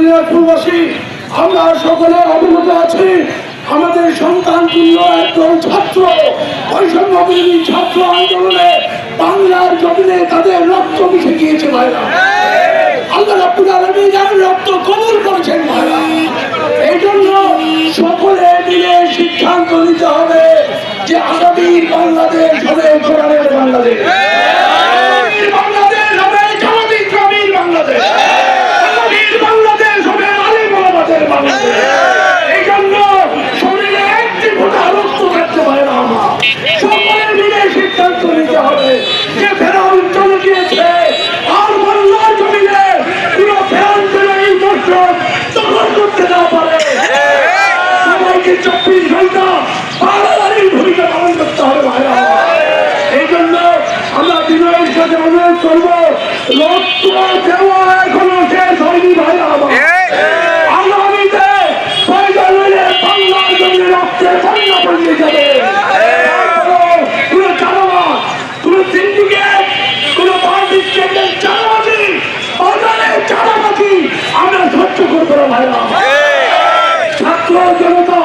দিনাজপুরবাসী আমরা সকলে অবগত আছি, আমাদের সন্তান একদল ছাত্র, বৈষম্যবিরোধী ছাত্র আন্দোলনে বাংলার জমিনে তাদের রক্ত মিশে গিয়েছে ভাইরা। রক্ত কবুল করেছেন ভাইরা এই জন্য সকলে মিলে সিদ্ধান্ত নিতে হবে যে আগামী বাংলাদেশ হবে বাংলাদেশ। নিতে হবে। যে ফেরাউন চলে গিয়েছে, আর বাংলার জমিনে পুরো ফেরাউন চলে এই দর্শক দখল করতে না পারে। সবাইকে চব্বিশ ঘণ্টা বাড়াবাড়ির ভূমিকা পালন করতে হবে ভাইরা। এই জন্য আমরা বিনয়ের সাথে অনুরোধ করব রক্ত দেওয়া এখনও শেষ হয়নি ভাইরা আগামীতে প্রয়োজন হলে বাংলার জন্য রক্তের বন্যা বন্যে যাবে। না। ভাইরা ছাত্র জনতা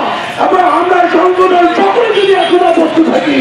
এবং আমরা সংগঠন সকলে যদি এখনও বস্তু থাকি।